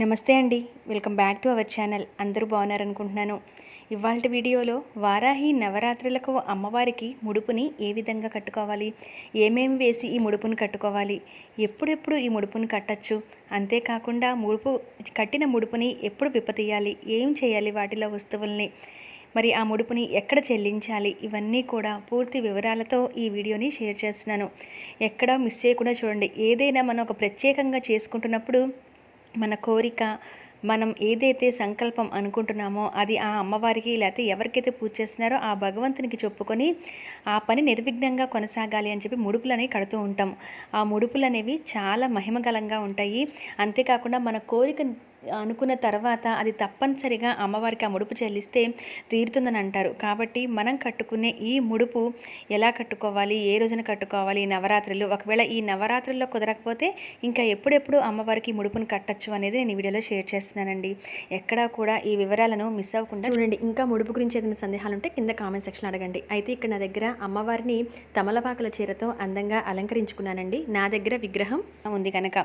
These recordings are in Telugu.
నమస్తే అండి. Welcome back to our channel. అందరూ బాగున్నారనుకుంటున్నాను. ఇవాళ వీడియోలో వారాహి నవరాత్రులకు అమ్మవారికి ముడుపుని ఏ విధంగా కట్టుకోవాలి? ఏమేమి వేసి ఈ ముడుపుని కట్టుకోవాలి? ఎప్పుడెప్పుడు ఈ ముడుపుని కట్టచ్చు? అంతేకాకుండా ముడుపు కట్టిన ముడుపుని ఎప్పుడు విప్పతీయాలి? ఏం చేయాలి వాటిలో వస్తువుల్ని? మరి ఆ ముడుపుని ఎక్కడ చెల్లించాలి? ఇవన్నీ కూడా పూర్తి వివరాలతో ఈ వీడియోని షేర్ చేస్తున్నాను. ఎక్కడ మిస్ చేయకుండా చూడండి. ఏదైనా మనం ఒక ప్రత్యేకంగా చేసుకుంటున్నప్పుడు మన కోరిక మనం ఏదైతే సంకల్పం అనుకుంటున్నామో అది ఆ అమ్మవారికి లేకపోతే ఎవరికైతే పూజ చేస్తున్నారో ఆ భగవంతునికి చెప్పుకొని ఆ పని నిర్విఘ్నంగా కొనసాగాలి అని చెప్పి ముడుపులని కడుతూ ఉంటాం. ఆ ముడుపులు అనేవి చాలా మహిమగలంగా ఉంటాయి. అంతేకాకుండా మన కోరిక అనుకున్న తర్వాత అది తప్పనిసరిగా అమ్మవారికి ఆ ముడుపు చెల్లిస్తే తీరుతుందని అంటారు. కాబట్టి మనం కట్టుకునే ఈ ముడుపు ఎలా కట్టుకోవాలి? ఏ రోజున కట్టుకోవాలి? ఈ నవరాత్రులు? ఒకవేళ ఈ నవరాత్రుల్లో కుదరకపోతే ఇంకా ఎప్పుడెప్పుడు అమ్మవారికి ముడుపును కట్టచ్చు అనేది నేను ఈ వీడియోలో షేర్ చేస్తున్నానండి. ఎక్కడా కూడా ఈ వివరాలను మిస్ అవ్వకుండా చూడండి ఇంకా ముడుపు గురించి ఏదైనా సందేహాలు ఉంటే కింద కామెంట్ సెక్షన్ అడగండి. అయితే ఇక్కడ నా దగ్గర అమ్మవారిని తమలపాకుల చీరతో అందంగా అలంకరించుకున్నానండి. నా దగ్గర విగ్రహం ఉంది కనుక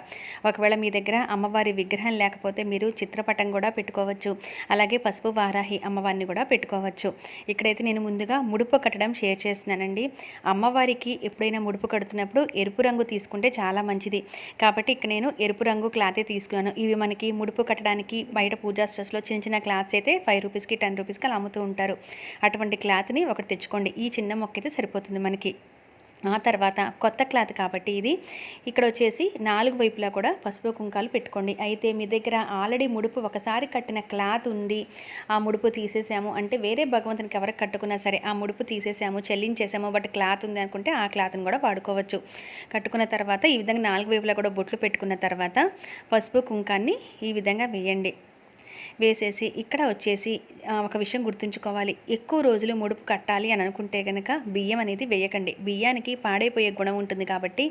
ఒకవేళ మీ దగ్గర అమ్మవారి విగ్రహం లేకపోతే మీరు చిత్రపటం కూడా పెట్టుకోవచ్చు. అలాగే పసుపు వారాహి అమ్మవారిని కూడా పెట్టుకోవచ్చు. ఇక్కడైతే నేను ముందుగా ముడుపు కట్టడం షేర్ చేస్తున్నానండి. అమ్మవారికి ఎప్పుడైనా ముడుపు కడుతున్నప్పుడు ఎరుపు రంగు తీసుకుంటే చాలా మంచిది. కాబట్టి ఇక్కడ నేను ఎరుపు రంగు క్లాతే తీసుకున్నాను. ఇవి మనకి ముడుపు కట్టడానికి బయట పూజా స్ట్రెస్లో చిన్న చిన్న క్లాత్స్ అయితే ఫైవ్ రూపీస్కి టెన్ రూపీస్కి అలా అమ్ముతూ ఉంటారు. అటువంటి క్లాత్ని ఒకటి తెచ్చుకోండి. ఈ చిన్న మొక్క అయితే సరిపోతుంది మనకి. ఆ తర్వాత కొత్త క్లాత్ కాబట్టి ఇది. ఇక్కడ వచ్చేసి నాలుగు వైపులా కూడా పసుపు కుంకాలు పెట్టుకోండి. అయితే మీ దగ్గర ఆల్రెడీ ముడుపు ఒకసారి కట్టిన క్లాత్ ఉంది. ఆ ముడుపు తీసేసాము అంటే వేరే భగవంతునికి ఎవరికి కట్టుకున్నా సరే ఆ ముడుపు తీసేసాము చెల్లించేసాము. బట్ క్లాత్ ఉంది అనుకుంటే ఆ క్లాత్ని కూడా వాడుకోవచ్చు. కట్టుకున్న తర్వాత ఈ విధంగా నాలుగు వైపులా కూడా బొట్లు పెట్టుకున్న తర్వాత పసుపు కుంకాన్ని ఈ విధంగా వేయండి. వేసేసి ఇక్కడ వచ్చేసి ఒక విషయం గుర్తుంచుకోవాలి. ఎక్కువ రోజులు ముడుపు కట్టాలి అని అనుకుంటే కనుక బియ్యం అనేది వేయకండి. బియ్యానికి పాడైపోయే గుణం ఉంటుంది కాబట్టి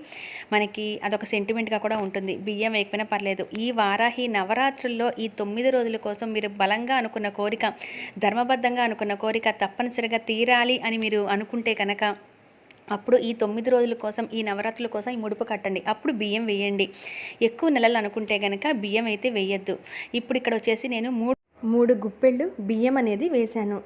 మనకి అదొక సెంటిమెంట్గా కూడా ఉంటుంది. బియ్యం వేయకపోయినా పర్లేదు. ఈ వారాహి నవరాత్రుల్లో ఈ తొమ్మిది రోజుల కోసం మీరు బలంగా అనుకున్న కోరిక ధర్మబద్ధంగా అనుకున్న కోరిక తప్పనిసరిగా తీరాలి అని మీరు అనుకుంటే కనుక అప్పుడు ఈ తొమ్మిది రోజుల కోసం ఈ నవరాత్రుల కోసం ఈ ముడుపు కట్టండి. అప్పుడు బియ్యం వేయండి. ఎక్కువ నెలలు అనుకుంటే కనుక బియ్యం అయితే వేయద్దు. ఇప్పుడు ఇక్కడ వచ్చేసి నేను మూడు మూడు గుప్పెళ్ళు బియ్యం అనేది వేశాను.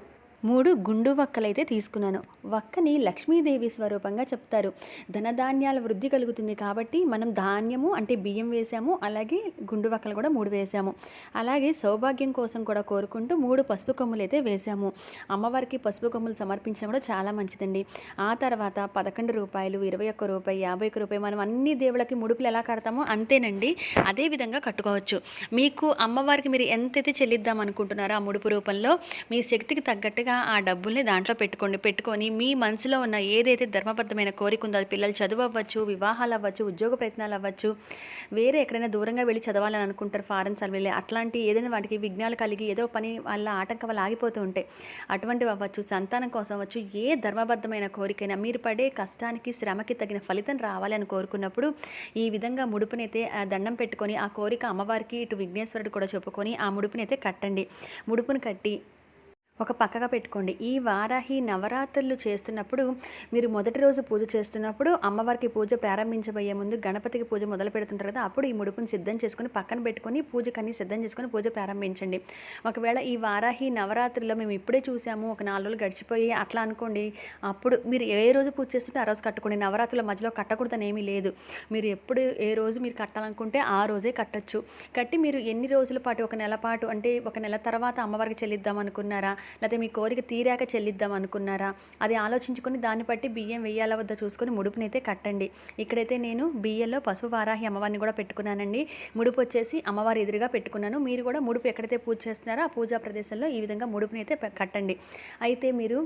మూడు గుండు వక్కలైతే తీసుకున్నాను. వక్కని లక్ష్మీదేవి స్వరూపంగా చెప్తారు. ధనధాన్యాల వృద్ధి కలుగుతుంది కాబట్టి మనం ధాన్యము అంటే బియ్యం వేసాము అలాగే గుండు వక్కలు కూడా మూడు వేసాము. అలాగే సౌభాగ్యం కోసం కూడా కోరుకుంటూ మూడు పసుపు కొమ్ములు అయితే వేసాము. అమ్మవారికి పసుపు కొమ్ములు సమర్పించడం కూడా చాలా మంచిదండి. ఆ తర్వాత పదకొండు రూపాయలు ఇరవై ఒక్క రూపాయి యాభై ఒక్క రూపాయి మనం అన్ని దేవుళ్ళకి ముడుపులు ఎలా కడతామో అంతేనండి. అదే విధంగా కట్టుకోవచ్చు. మీకు అమ్మవారికి మీరు ఎంతైతే చెల్లిద్దాం అనుకుంటున్నారో ఆ ముడుపు రూపంలో మీ శక్తికి తగ్గట్టుగా ఆ డబ్బుల్ని దాంట్లో పెట్టుకోండి. పెట్టుకొని మీ మనసులో ఉన్న ఏదైతే ధర్మబద్ధమైన కోరిక ఉందో అది పిల్లలు చదువు అవ్వచ్చు వివాహాలు అవ్వచ్చు ఉద్యోగ ప్రయత్నాలు అవ్వచ్చు వేరే ఎక్కడైనా దూరంగా వెళ్ళి చదవాలని అనుకుంటారు ఫారెన్స్ వెళ్ళి. అట్లాంటి ఏదైనా వాటికి విఘ్నాలు కలిగి ఏదో పని వల్ల ఆటంకం వల్ల ఆగిపోతూ ఉంటాయి అటువంటివి అవ్వచ్చు సంతానం కోసం అవ్వచ్చు ఏ ధర్మబద్ధమైన కోరికైనా మీరు పడే కష్టానికి శ్రమకి తగిన ఫలితం రావాలి అని కోరుకున్నప్పుడు ఈ విధంగా ముడుపునైతే దండం పెట్టుకొని ఆ కోరిక అమ్మవారికి ఇటు విఘ్నేశ్వరుడు కూడా చెప్పుకొని ఆ ముడుపునైతే కట్టండి. ముడుపును కట్టి ఒక పక్కగా పెట్టుకోండి. ఈ వారాహి నవరాత్రులు చేస్తున్నప్పుడు మీరు మొదటి రోజు పూజ చేస్తున్నప్పుడు అమ్మవారికి పూజ ప్రారంభించబోయే ముందు గణపతికి పూజ మొదలు పెడుతుంటారు కదా అప్పుడు ఈ ముడుపుని సిద్ధం చేసుకొని పక్కన పెట్టుకొని పూజకన్నీ సిద్ధం చేసుకొని పూజ ప్రారంభించండి. ఒకవేళ ఈ వారాహి నవరాత్రుల్లో మేము ఇప్పుడే చూసాము ఒక నాలుగు రోజులు గడిచిపోయి అట్లా అనుకోండి అప్పుడు మీరు ఏ రోజు పూజ చేస్తుంటే ఆ రోజు కట్టుకోండి. నవరాత్రుల మధ్యలో కట్టకూడదని ఏమీ లేదు. మీరు ఎప్పుడు ఏ రోజు మీరు కట్టాలనుకుంటే ఆ రోజే కట్టచ్చు. కట్టి మీరు ఎన్ని రోజుల పాటు ఒక నెల పాటు అంటే ఒక నెల తర్వాత అమ్మవారికి చెల్లిద్దాం అనుకున్నారా? లేకపోతే మీ కోరిక తీరాక చెల్లిద్దాం అనుకున్నారా? అది ఆలోచించుకొని దాన్ని బట్టి బియ్యం వేయాల వద్ద చూసుకొని ముడుపునైతే కట్టండి. ఇక్కడైతే నేను బియ్యంలో పసుపు వారాహి అమ్మవారిని కూడా పెట్టుకున్నానండి. ముడుపు వచ్చేసి అమ్మవారి ఎదురుగా పెట్టుకున్నాను. మీరు కూడా ముడుపు ఎక్కడైతే పూజ చేస్తున్నారో ఆ పూజా ప్రదేశంలో ఈ విధంగా ముడుపునైతే కట్టండి. అయితే మీరు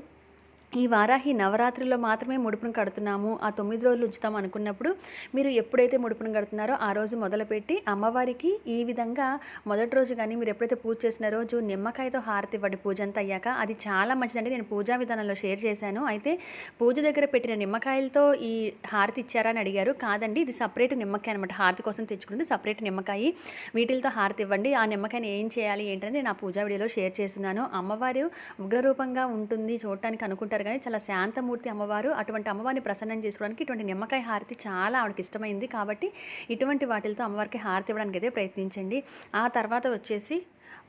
ఈ వారాహి నవరాత్రిలో మాత్రమే ముడుపును కడుతున్నాము. ఆ తొమ్మిది రోజులు ఉంచుతాం అనుకున్నప్పుడు మీరు ఎప్పుడైతే ముడుపును కడుతున్నారో ఆ రోజు మొదలుపెట్టి అమ్మవారికి ఈ విధంగా మొదటి రోజు కానీ మీరు ఎప్పుడైతే పూజ చేసిన రోజు నిమ్మకాయతో హారతి ఇవ్వండి పూజ అంతా అయ్యాక. అది చాలా మంచిదండి. నేను పూజా విధానంలో షేర్ చేశాను. అయితే పూజ దగ్గర పెట్టిన నిమ్మకాయలతో ఈ హారతి ఇచ్చారా అని అడిగారు. కాదండి ఇది సపరేట్ నిమ్మకాయ అనమాట హారతి కోసం తెచ్చుకుంది సపరేట్ నిమ్మకాయ. వీటితో హారతి ఇవ్వండి. ఆ నిమ్మకాయని ఏం చేయాలి ఏంటనేది నా పూజా వీడియోలో షేర్ చేస్తున్నాను. అమ్మవారు ఉగ్రరూపంగా ఉంటుంది చూడటానికి అనుకుంటారు ఉంటారు కానీ చాలా శాంతమూర్తి అమ్మవారు. అటువంటి అమ్మవారిని ప్రసన్నం చేసుకోవడానికి ఇటువంటి నిమ్మకాయ హారతి చాలా ఆవిడకి ఇష్టమైంది. కాబట్టి ఇటువంటి వాటితో అమ్మవారికి హారతి ఇవ్వడానికి అయితే ప్రయత్నించండి. ఆ తర్వాత వచ్చేసి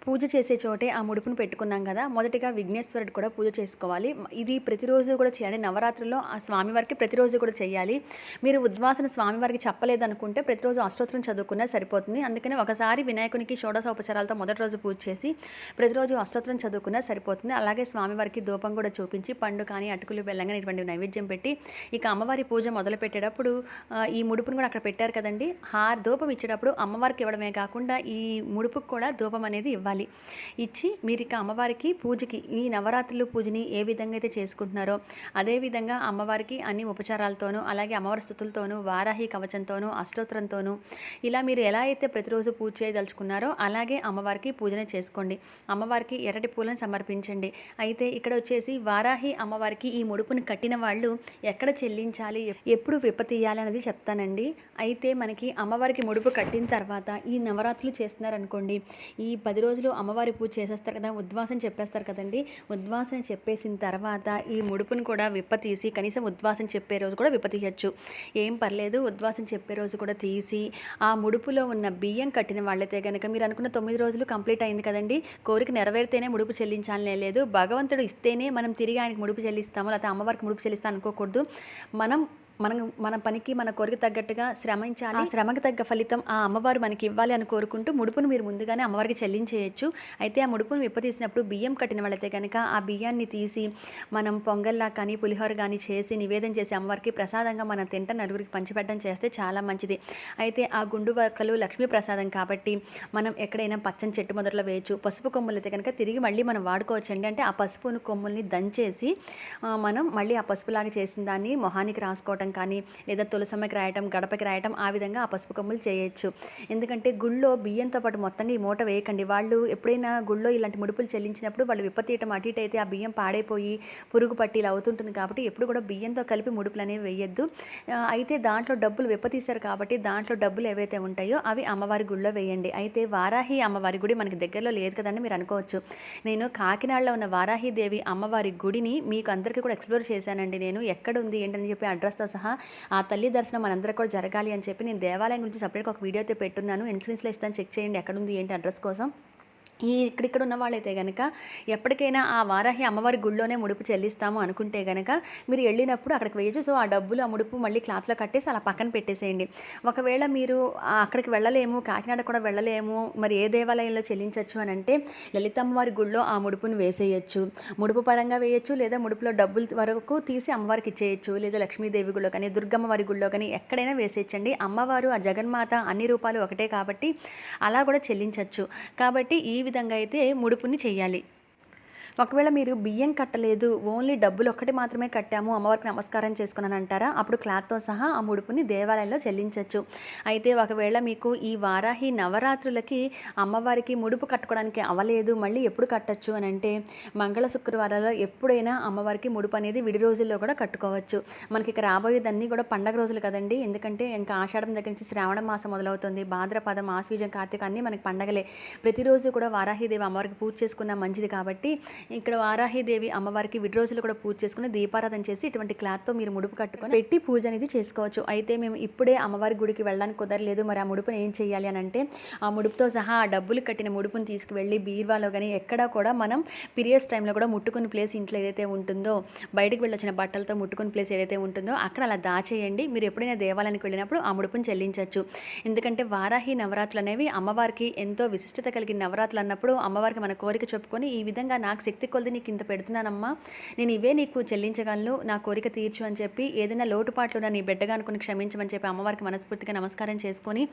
పూజ చేసే చోటే ఆ ముడుపును పెట్టుకున్నాం కదా మొదటిగా విఘ్నేశ్వరుడు కూడా పూజ చేసుకోవాలి. ఇది ప్రతిరోజు కూడా చేయాలి. నవరాత్రుల్లో ఆ స్వామివారికి ప్రతిరోజు కూడా చేయాలి. మీరు ఉద్వాసన స్వామివారికి చెప్పలేదనుకుంటే ప్రతిరోజు అష్టోత్తరం చదువుకున్నా సరిపోతుంది. అందుకని ఒకసారి వినాయకునికి షోడశోపచారాలతో మొదటి రోజు పూజ చేసి ప్రతిరోజు అష్టోత్తరం చదువుకున్నా సరిపోతుంది. అలాగే స్వామివారికి ధూపం కూడా చూపించి పండు కానీ అటుకులు బెల్లంగా ఇటువంటి నైవేద్యం పెట్టి ఇక అమ్మవారి పూజ మొదలు పెట్టేటప్పుడు ఈ ముడుపును కూడా అక్కడ పెట్టారు కదండి. హార్ ధూపం ఇచ్చేటప్పుడు అమ్మవారికి ఇవ్వడమే కాకుండా ఈ ముడుపుకు కూడా ధూపం అనేది ఇవ్వాలి. ఇచ్చి మీరు ఇక అమ్మవారికి పూజకి ఈ నవరాత్రులు పూజని ఏ విధంగా అయితే చేసుకుంటున్నారో అదేవిధంగా అమ్మవారికి అన్ని ఉపచారాలతోనూ అలాగే అమ్మవారి స్థుతులతోనూ వారాహి కవచంతోనూ అష్టోత్తరంతోనూ ఇలా మీరు ఎలా అయితే ప్రతిరోజు పూజ చేయదలుచుకున్నారో అలాగే అమ్మవారికి పూజనే చేసుకోండి. అమ్మవారికి ఎర్రటి పూలను సమర్పించండి. అయితే ఇక్కడ వచ్చేసి వారాహి అమ్మవారికి ఈ ముడుపుని కట్టిన వాళ్ళు ఎక్కడ చెల్లించాలి ఎప్పుడు విప్పతీయాలి అనేది చెప్తానండి. అయితే మనకి అమ్మవారికి ముడుపు కట్టిన తర్వాత ఈ నవరాత్రులు చేస్తున్నారనుకోండి ఈ పది రోజులు అమ్మవారి పూజ చేసేస్తారు కదా ఉద్వాసన చెప్పేస్తారు కదండి. ఉద్వాసన చెప్పేసిన తర్వాత ఈ ముడుపును కూడా విప్ప తీసి కనీసం ఉద్వాసన చెప్పే రోజు కూడా విప్ప తీయచ్చు. ఏం పర్లేదు ఉద్వాసన చెప్పే రోజు కూడా తీసి ఆ ముడుపులో ఉన్న బియ్యం కట్టిన వాళ్ళైతే కనుక మీరు అనుకున్న తొమ్మిది రోజులు కంప్లీట్ అయింది కదండి. కోరిక నెరవేరితేనే ముడుపు చెల్లించాలనే లేదు. భగవంతుడు ఇస్తేనే మనం తిరిగి ఆయనకి ముడుపు చెల్లిస్తాము లేకపోతే అమ్మవారికి ముడుపు చెల్లిస్తాం అనుకోకూడదు. మనం మనం మన పనికి మన కోరిక తగ్గట్టుగా శ్రమించాలి. ఆ శ్రమకు తగ్గ ఫలితం ఆ అమ్మవారు మనకి ఇవ్వాలి అని కోరుకుంటూ ముడుపును మీరు ముందుగానే అమ్మవారికి చెల్లించేయచ్చు. అయితే ఆ ముడుపును విప్పతీసినప్పుడు బియ్యం కట్టిన వాళ్ళైతే కనుక ఆ బియ్యాన్ని తీసి మనం పొంగల్లా కానీ పులిహోర కానీ చేసి నివేదన చేసి అమ్మవారికి ప్రసాదంగా మనం తింట నలుగురికి పంచిపెట్టడం చేస్తే చాలా మంచిది. అయితే ఆ గుండు వక్కలు లక్ష్మీ ప్రసాదం కాబట్టి మనం ఎక్కడైనా పచ్చని చెట్టు మొదట్లో వేయచ్చు. పసుపు కొమ్ములు అయితే కనుక తిరిగి మళ్ళీ మనం వాడుకోవచ్చండి. అంటే ఆ పసుపును కొమ్ముల్ని దంచేసి మనం మళ్ళీ ఆ పసుపులాగా చేసిన దాన్ని మొహానికి రాసుకోవటం కానీ లేదా తులసమ్మకి రాయటం గడపకి రాయటం ఆ విధంగా ఆ పసుపు కొమ్ములు చేయొచ్చు. ఎందుకంటే గుళ్ళో బియ్యంతో పాటు మొత్తంగా ఈ మూట వేయకండి. వాళ్ళు ఎప్పుడైనా గుళ్ళో ఇలాంటి ముడుపులు చెల్లించినప్పుడు వాళ్ళు విప్పతీయటం అటు ఇటు అయితే ఆ బియ్యం పాడైపోయి పురుగు పట్టి ఇలా అవుతుంటుంది కాబట్టి ఎప్పుడు కూడా బియ్యంతో కలిపి ముడుపులు అనేవి వేయద్దు. అయితే దాంట్లో డబ్బులు విప్పతీశారు కాబట్టి దాంట్లో డబ్బులు ఏవైతే ఉంటాయో అవి అమ్మవారి గుళ్ళో వేయండి. అయితే వారాహి అమ్మవారి గుడి మనకి దగ్గరలో లేదు కదండి మీరు అనుకోవచ్చు. నేను కాకినాడలో ఉన్న వారాహి దేవి అమ్మవారి గుడిని మీకు అందరికీ కూడా ఎక్స్ప్లోర్ చేశానండి నేను. ఎక్కడ ఉంది ఏంటని చెప్పి అడ్రస్తో సహా ఆ తల్లి దర్శనం మనందరూ కూడా జరగాలి అని చెప్పి నేను దేవాలయం గురించి సపరేట్గా ఒక వీడియో అయితే పెట్టున్నాను. ఇన్సూరెన్స్లో ఇస్తాను. చెక్ చేయండి. ఎక్కడ ఉంది? ఏంటి? అడ్రస్ కోసం. ఈ ఇక్కడిక్కడ ఉన్న వాళ్ళైతే కనుక ఎప్పటికైనా ఆ వారాహి అమ్మవారి గుళ్ళోనే ముడుపు చెల్లిస్తాము అనుకుంటే కనుక మీరు వెళ్ళినప్పుడు అక్కడికి వేయచ్చు సో ఆ డబ్బులు ఆ ముడుపు మళ్ళీ క్లాత్లో కట్టేసి అలా పక్కన పెట్టేసేయండి. ఒకవేళ మీరు అక్కడికి వెళ్ళలేము కాకినాడ కూడా వెళ్ళలేము మరి ఏ దేవాలయంలో చెల్లించవచ్చు అని అంటే లలితమ్మవారి గుళ్ళో ఆ ముడుపును వేసేయచ్చు. ముడుపు పరంగా వేయచ్చు లేదా ముడుపులో డబ్బులు వరకు తీసి అమ్మవారికి ఇచ్చేయచ్చు లేదా లక్ష్మీదేవి గుళ్ళో కానీ దుర్గమ్మ వారి గుళ్ళో కానీ ఎక్కడైనా వేసేయచ్చండి. అమ్మవారు ఆ జగన్మాత అన్ని రూపాలు ఒకటే కాబట్టి అలా కూడా చెల్లించవచ్చు కాబట్టి ఈ విధంగా అయితే ముడుపుని చేయాలి ఒకవేళ మీరు బియ్యం కట్టలేదు ఓన్లీ డబ్బులు ఒక్కటి మాత్రమే కట్టాము అమ్మవారికి నమస్కారం చేసుకున్నాను అంటారా? అప్పుడు క్లాత్తో సహా ఆ ముడుపుని దేవాలయంలో చెల్లించవచ్చు అయితే ఒకవేళ మీకు ఈ వారాహి నవరాత్రులకి అమ్మవారికి ముడుపు కట్టుకోవడానికి అవ్వలేదు మళ్ళీ ఎప్పుడు కట్టచ్చు అని అంటే మంగళ శుక్రవారాల్లో ఎప్పుడైనా అమ్మవారికి ముడుపు అనేది విడి రోజుల్లో కూడా కట్టుకోవచ్చు. మనకి ఇక రాబోయేదన్నీ కూడా పండగ రోజులు కదండి. ఎందుకంటే ఇంకా ఆషాఢం దగ్గర నుంచి శ్రావణ మాసం మొదలవుతుంది. భాద్రపదం ఆశ్వీజం కార్తీక అన్నీ మనకి పండగలే. ప్రతిరోజు కూడా వారాహిదేవి అమ్మవారికి పూజ చేసుకున్న మంచిది కాబట్టి ఇక్కడ వారాహిదేవి అమ్మవారికి విడి రోజులు కూడా పూజ చేసుకుని దీపారాధన చేసి ఇటువంటి క్లాత్తో మీరు ముడుపు కట్టుకొని పెట్టి పూజ అనేది చేసుకోవచ్చు. అయితే మేము ఇప్పుడే అమ్మవారి గుడికి వెళ్ళడానికి కుదరలేదు. మరి ఆ ముడుపుని ఏం చేయాలి అని అంటే ఆ ముడుపుతో సహా ఆ డబ్బులు కట్టిన ముడుపుని తీసుకువెళ్ళి బీర్వాలో కానీ ఎక్కడా కూడా మనం పీరియడ్స్ టైంలో కూడా ముట్టుకుని ప్లేస్ ఇంట్లో ఏదైతే ఉంటుందో బయటకు వెళ్ళొచ్చిన బట్టలతో ముట్టుకుని ప్లేస్ ఏదైతే ఉంటుందో అక్కడ అలా దాచేయండి. మీరు ఎప్పుడైనా దేవాలయానికి వెళ్ళినప్పుడు ఆ ముడుపుని చెల్లించవచ్చు. ఎందుకంటే వారాహి నవరాత్రులు అనేవి అమ్మవారికి ఎంతో విశిష్టత కలిగిన నవరాత్రులు అన్నప్పుడు అమ్మవారికి మన కోరిక చెప్పుకొని ఈ విధంగా నాకు శక్తి కొలది నీకు ఇంత పెడుతున్నానమ్మా. నేను ఇవే నీకు చెల్లించగలను నా కోరిక తీర్చు అని చెప్పి ఏదైనా లోటుపాట్లు నీ బిడ్డగా అనుకుని క్షమించమని చెప్పి అమ్మవారికి మనస్ఫూర్తిగా నమస్కారం చేసుకొని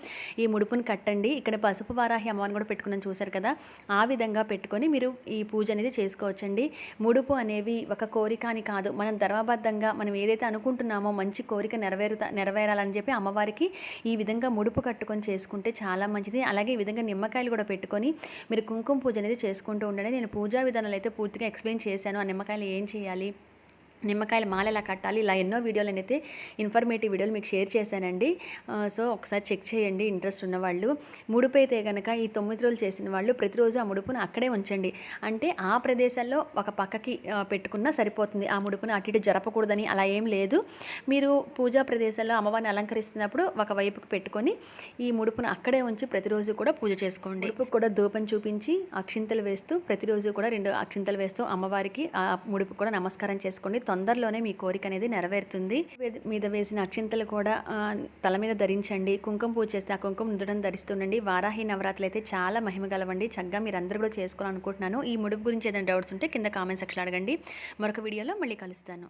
ఈ ముడుపుని కట్టండి. ఇక్కడ పసుపు వారాహి అమ్మవారిని కూడా పెట్టుకున్నాను చూశారు కదా. ఆ విధంగా పెట్టుకొని మీరు ఈ పూజ అనేది చేసుకోవచ్చండి. ముడుపు అనేవి ఒక కోరిక అని కాదు. మనం ధర్మబద్ధంగా మనం ఏదైతే అనుకుంటున్నామో మంచి కోరిక నెరవేరుతా నెరవేరాలని చెప్పి అమ్మవారికి ఈ విధంగా ముడుపు కట్టుకొని చేసుకుంటే చాలా మంచిది. అలాగే ఈ విధంగా నిమ్మకాయలు కూడా పెట్టుకొని మీరు కుంకుమ పూజ అనేది చేసుకుంటూ ఉండండి. నేను పూజా విధానాలు అయితే పూర్తిగా ఎక్స్ప్లెయిన్ చేశాను. ఆ నిమ్మకాయలు ఏం చేయాలి? నిమ్మకాయల మాల ఎలా కట్టాలి. ఇలా ఎన్నో వీడియోలు అయితే ఇన్ఫర్మేటివ్ వీడియోలు మీకు షేర్ చేశానండి. సో ఒకసారి చెక్ చేయండి. ఇంట్రెస్ట్ ఉన్నవాళ్ళు. ముడుపు అయితే కనుక ఈ తొమ్మిది రోజులు చేసిన వాళ్ళు ప్రతిరోజు ఆ ముడుపును అక్కడే ఉంచండి. అంటే ఆ ప్రదేశాల్లో ఒక పక్కకి పెట్టుకున్నా సరిపోతుంది. ఆ ముడుపును అటు ఇటు జరపకూడదని అలా ఏం లేదు. మీరు పూజా ప్రదేశాల్లో అమ్మవారిని అలంకరిస్తున్నప్పుడు ఒక వైపుకి పెట్టుకొని ఈ ముడుపును అక్కడే ఉంచి ప్రతిరోజు కూడా పూజ చేసుకోండి. ముడుపుకు కూడా ధూపం చూపించి అక్షింతలు వేస్తూ ప్రతిరోజు కూడా రెండు అక్షింతలు వేస్తూ అమ్మవారికి ఆ ముడుపు కూడా నమస్కారం చేసుకోండి. తొందరలోనే మీ కోరిక అనేది నెరవేరుతుంది. మీద వేసిన అక్షింతలు కూడా తల మీద ధరించండి. కుంకుమ పూజ చేస్తే ఆ కుంకుమ నుదడం ధరిస్తుండండి. వారాహి నవరాత్రులు అయితే చాలా మహిమ గలవండి. చక్కగా మీరందరూ కూడా చేసుకోవాలనుకుంటున్నాను. ఈ ముడుపు గురించి ఏదైనా డౌట్స్ ఉంటే కింద కామెంట్ సెక్షన్ అడగండి. మరొక వీడియోలో మళ్ళీ కలుస్తాను.